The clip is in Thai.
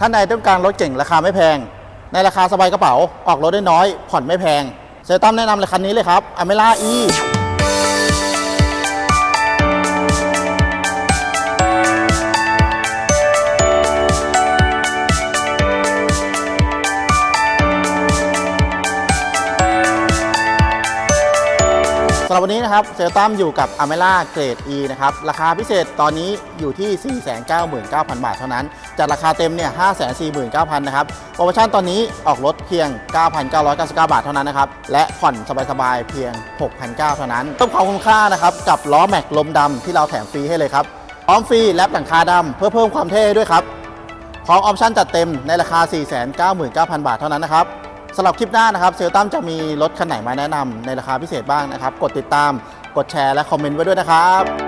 ท่านใดต้องการรถเก่งราคาไม่แพง ในราคาสบายกระเป๋าออกรถได้น้อย ผ่อนไม่แพงเซตัมแนะนำเลยคันนี้เลยครับอเมล่าอี หรับวันนี้นะครับเซลตั้มอยู่กับอเมล่าเกรด E นะครับ ราคาพิเศษตอนนี้อยู่ที่ 499,000 บาทเท่านั้น จากราคาเต็มเนี่ย 549,000 นะครับ โปรโมชั่นตอนนี้ออกรถเพียง 9,999 บาทเท่านั้นนะครับ และผ่อนสบายๆ เพียง 6,900 เท่านั้นเพิ่มความคุ้มค่านะครับ กับล้อแม็กลมดำที่เราแถมฟรีให้เลยครับพร้อมฟรีแลปหลังคาดำเพื่อเพิ่มความเท่ด้วยครับพร้อมออปชั่นจัดเต็มในราคา 499,000 บาทเท่านั้นนะครับ สำหรับคลิปหน้านะครับเซลตัมจะมีรถคันไหนมาแนะนำในราคาพิเศษบ้างนะครับ กดติดตาม กดแชร์และคอมเมนต์ไว้ด้วยนะครับ